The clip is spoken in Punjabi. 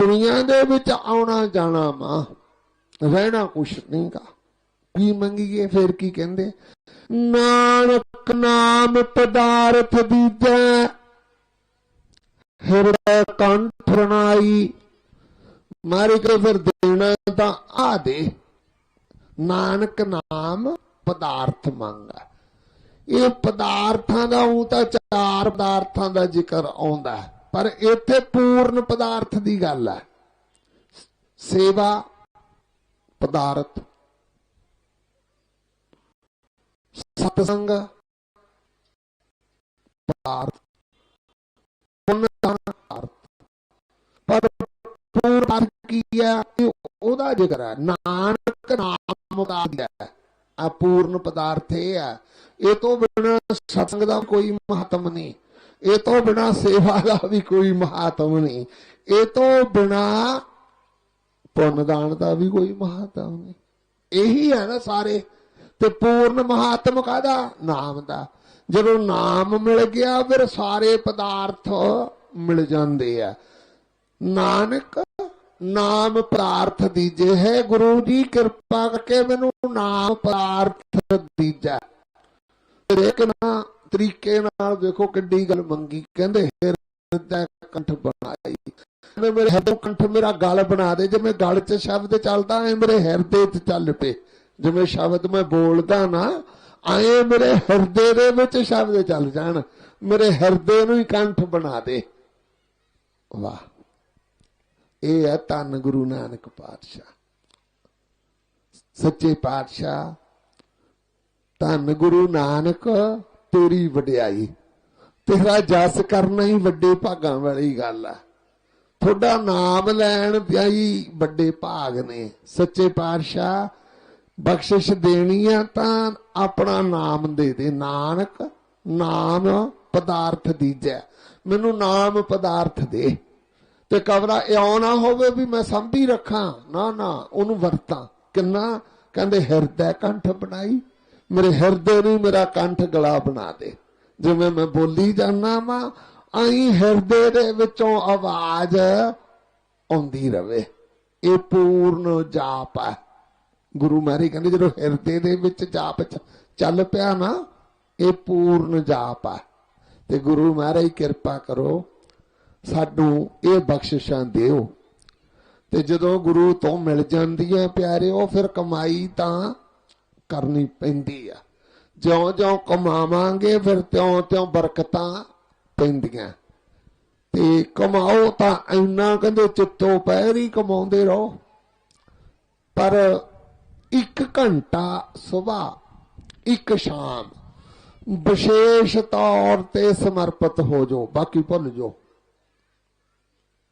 ਦੁਨੀਆ ਦੇ ਵਿੱਚ ਆਉਣਾ ਜਾਣਾ ਮਾਂ ਰਹਿਣਾ ਕੁਛ ਨਹੀਂਗਾ ਕੀ ਮੰਗੀਏ ਫਿਰ ਕੀ ਕਹਿੰਦੇ? ਨਾਨਕ ਨਾਮ ਪਦਾਰਥ ਦੀਜੈ ਹਿਰਦੈ ਕੰਠ ਰਣਾਈ ਮਾਰੇ ਕੇ ਫਿਰ ਦੇਣਾ ਤਾਂ ਆ ਦੇ। ਨਾਨਕ ਨਾਮ ਪਦਾਰਥ ਮੰਗਾ। ਇਹ ਪਦਾਰਥਾਂ ਦਾ ਉਹ ਤਾਂ ਚਾਰ ਪਦਾਰਥਾਂ ਦਾ ਜ਼ਿਕਰ ਆਉਂਦਾ ਹੈ, ਪਰ ਇੱਥੇ ਪੂਰਨ ਪਦਾਰਥ ਦੀ ਗੱਲ ਹੈ। ਸੇਵਾ, ਪਦਾਰਥ। ਸਤਸੰਗ, ਪਦਾਰਥ। ਪਰ ਪੂਰਨ ਅਰਥ ਕੀ ਹੈ? ਉਹਦਾ ਜ਼ਿਕਰ ਹੈ। ਨਾਨਕ ਨਾਮ ਦਾ ਹੈ। ਆ ਪੂਰਨ ਪਦਾਰਥ ਇਹ ਹੈ। ਇਹ ਤੋਂ ਬਿਨਾਂ ਸਤਸੰਗ ਦਾ ਕੋਈ ਮਹੱਤਵ ਨਹੀਂ। ਇਹ ਤੋਂ ਬਿਨਾ ਸੇਵਾ ਦਾ ਵੀ ਕੋਈ ਮਹਾਤਮ ਨਹੀਂ। ਇਹ ਤੋਂ ਬਿਨਾ ਪੁੰਨ ਦਾਨ ਦਾ ਵੀ ਕੋਈ ਮਹੱਤਵ ਨਹੀਂ। ਇਹੀ ਹੈ ਨਾ ਸਾਰੇ। ਤੇ ਪੂਰਨ ਮਹਾਤਮ ਕਾਦਾ ਨਾਮ ਦਾ। ਜਦੋਂ ਨਾਮ ਮਿਲ ਗਿਆ, ਫਿਰ ਸਾਰੇ ਪਦਾਰਥ ਮਿਲ ਜਾਂਦੇ ਆ। ਨਾਨਕ ਨਾਮ ਪ੍ਰਾਰਥ ਦੀਜੇ ਹੈ। ਗੁਰੂ ਜੀ ਕਿਰਪਾ ਕਰਕੇ ਮੈਨੂੰ ਨਾਮ ਪ੍ਰਾਰਥ ਦੀਜਾ। ਇੱਕ ਨਾ ਤਰੀਕੇ ਨਾਲ ਦੇਖੋ ਕਿੱਡੀ ਗੱਲ ਮੰਗੀ। ਕਹਿੰਦੇ ਹਿਰਦਾ ਕੰਠ ਬਣਾਈ। ਕਹਿੰਦੇ, ਮੇਰੇ ਹਿਰਦੇ ਕੰਠ ਮੇਰਾ ਗਲ ਬਣਾ ਦੇ। ਜਿਵੇਂ ਗਲ 'ਚ ਸ਼ਬਦ ਚੱਲਦਾ, ਐ ਮੇਰੇ ਹਿਰਦੇ 'ਚ ਚੱਲ ਪਏ। ਜਿਵੇਂ ਸ਼ਬਦ ਮੈਂ ਬੋਲਦਾ ਨਾ ਆਏ ਮੇਰੇ ਹਿਰਦੇ ਦੇ ਵਿੱਚ ਸ਼ਬਦ ਚੱਲ ਜਾਣ। ਮੇਰੇ ਹਿਰਦੇ ਨੂੰ ਹੀ ਕੰਠ ਬਣਾ ਦੇ। ਵਾਹ। ਇਹ ਹੈ ਧੰਨ ਗੁਰੂ ਨਾਨਕ ਪਾਤਸ਼ਾਹ। ਸੱਚੇ ਪਾਤਸ਼ਾਹ, ਧੰਨ ਗੁਰੂ ਨਾਨਕ ਤੇਰੀ ਵਡਿਆਈ। ਤੇਰਾ ਜਸ ਕਰਨਾ ਹੀ ਵੱਡੇ ਭਾਗਾਂ ਵਾਲੀ ਗੱਲ ਆ। ਤੁਹਾਡਾ ਨਾਮ ਲੈਣ ਪਿਆਈ ਵੱਡੇ ਭਾਗ ਨੇ। ਸੱਚੇ ਪਾਤਸ਼ਾਹ, ਬਖਸ਼ਿਸ਼ ਦੇਣੀ ਆ ਤਾਂ ਆਪਣਾ ਨਾਮ ਦੇ ਦੇ। ਨਾਨਕ ਨਾਮ ਪਦਾਰਥ ਦੀਜੈ। ਮੈਨੂੰ ਨਾਮ ਪਦਾਰਥ ਦੇ। ਤੇ ਕਵਰਾ ਇਉਂ ਨਾ ਹੋਵੇ ਵੀ ਮੈਂ ਸੰਭੀ ਰੱਖਾਂ। ਨਾ ਨਾ, ਉਹਨੂੰ ਵਰਤਾਂ। ਕਿੰਨਾ? ਕਹਿੰਦੇ, ਹਿਰਦੈ ਕੰਠ ਬਣਾਈ ਮੇਰੇ ਹਿਰਦੇ ਨੂੰ ਮੇਰਾ ਕੰਠ ਗਲਾ ਬਣਾ ਦੇ। ਜਿਵੇਂ ਮੈਂ ਬੋਲੀ ਜਾਣਾ ਵਾ, ਆਈ ਹਿਰਦੇ ਦੇ ਵਿੱਚੋਂ ਆਵਾਜ਼ ਆਉਂਦੀ ਰਵੇ। ਇਹ ਪੂਰਨ ਜਾਪ ਹੈ। ਗੁਰੂ ਮਹਾਰਾਜ ਕਹਿੰਦੇ, ਜਦੋਂ ਹਿਰਦੇ ਦੇ ਵਿੱਚ ਜਾਪ ਚੱਲ ਪਿਆ ਨਾ, ਇਹ ਪੂਰਨ ਜਾਪ ਹੈ। ਤੇ ਗੁਰੂ ਮਹਾਰਾਜ ਕਿਰਪਾ ਕਰੋ, ਸਾਨੂੰ ਇਹ ਬਖਸ਼ਿਸ਼ਾਂ ਦਿਓ। ਤੇ ਜਦੋਂ ਗੁਰੂ ਤੋਂ ਮਿਲ ਜਾਂਦੀ ਹੈ ਪਿਆਰਿਓ, ਫਿਰ ਕਮਾਈ ਤਾਂ ਕਰਨੀ ਪੈਂਦੀ ਆ। ਜਿਉਂ-ਜਿਉਂ ਕਮਾਵਾਂਗੇ, ਫਿਰ ਤਿਉਂ-ਤਿਉਂ ਬਰਕਤਾਂ ਪੈਂਦੀਆਂ। ਤੇ ਕਮਾਓ ਤਾਂ ਇੰਨਾ ਕਹਿੰਦੇ ਚਿੱਤੋਂ ਪੈਰ ਹੀ ਕਮਾਉਂਦੇ ਰਹੋ। ਪਰ ਇੱਕ ਘੰਟਾ ਸਵੇਰ ਇੱਕ ਸ਼ਾਮ ਵਿਸ਼ੇਸ਼ ਤੌਰ ਤੇ ਸਮਰਪਿਤ ਹੋ ਜਾਓ, ਬਾਕੀ ਭੁੱਲ ਜਾਓ।